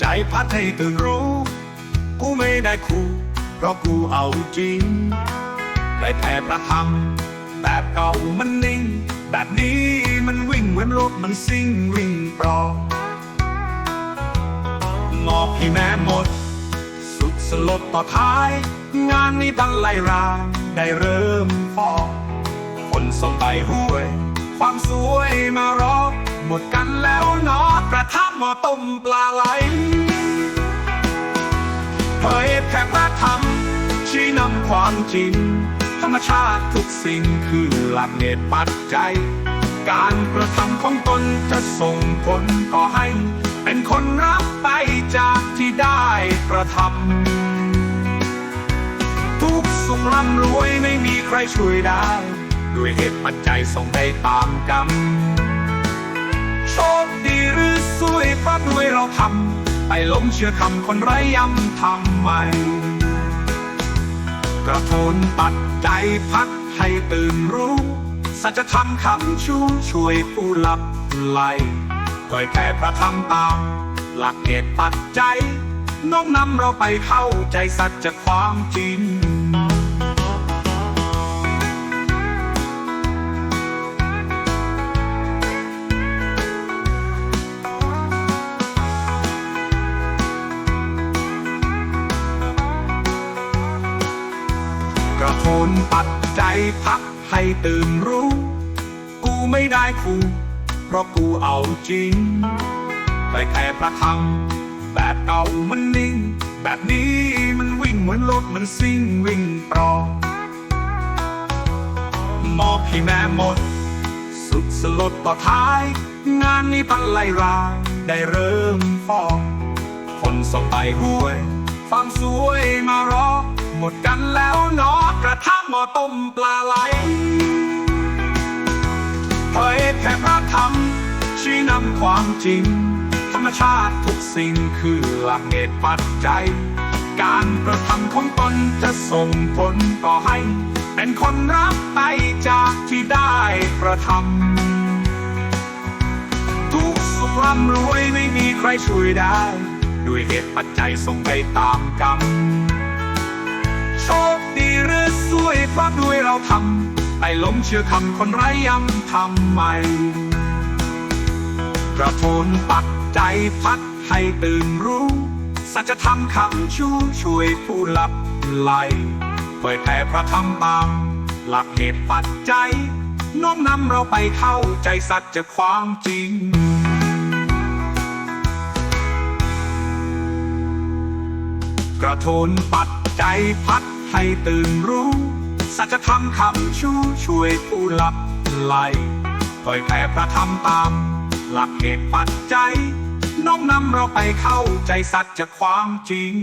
ใจพัดให้ตื่นรู้ กูไม่ได้คู่เพราะกูเอาจริงได้แต่ประทำแบบเก่ามันนิ่ง แบบนี้มันวิ่งเหมือนรถมันซิ่งวิ่งปลอมงอกให้แม่หมด สุดสลดต่อท้าย งานนี้ดันไล่รางได้เริ่มฟอกคนส่งไปห้วย ความสวยมารอ หมดกันแล้วเนาะกระทะหม้อต้มปลาไหลเผยแผ่พระธรรมชี้นำความจริง ธรรมชาติทุกสิ่งคือหลักเหตุปัจจัย การกระทำของตนจะส่งผลก่อให้ เป็นคนรับไปจากที่ได้กระทำทุกสุขร่ำรวยไม่มีใครช่วยได้ ด้วยเหตุปัจจัยส่งได้ตามกรรม โชคดีหรือซวยเพราะด้วยเราทำไปหลงเชื่อคำคนไร้ยำทำไมกระโทนปัดใจพักให้ตื่นรู้ สัจธรรมคำชูช่วยผู้หลับไหลเผยแผ่พระธรรมตาม หลักเหตุปัจจัยน้อมนำเราไปเข้าใจสัจความจริง กระโทนปัดใจพักให้ตื่นรู้ กูไม่ได้คู่เพราะกูเอาจริงไปแค่ประทำแบบเก่ามันนิ่ง แบบนี้มันวิ่งเหมือนรถมันซิ่งวิ่งปลอมมอบให้แม่หมด สุดสลดต่อท้าย งานนี้พันไล่รางได้เริ่มฟองคนส่งไปห้วย ความสวยมารอหมดกันแล้ว หม้อต้มปลาไหลเผยแผ่พระธรรมชี้นำความจริง ธรรมชาติทุกสิ่งคือหลักเหตุปัจจัย การกระทำของตนจะส่งผลต่อให้ เป็นคนรับไปจากที่ได้กระทำทุกสุขร่ำรวยไม่มีใครช่วยได้ ด้วยเหตุปัจจัยส่งไปตามกรรมโชค ดีหรือซวยเพราะด้วยเราทำไปหลงเชื่อคำคนไร้ยำทำไม กระโทนปักใจพัดให้ตื่นรู้ สัจธรรมคำชูช่วยผู้หลับไหลเผยแผ่พระธรรมตามหลักเหตุปัจจัยน้อมนำเราไปเข้าใจสัจจะความจริงกระโทนปัดใจพัด ให้ตื่นรู้ สัจธรรมคำชูช่วยผู้หลับไหลเผยแผ่พระธรรมตาม หลักเหตุปัจจัย น้อมนำเราไปเข้าใจสัจจะความจริง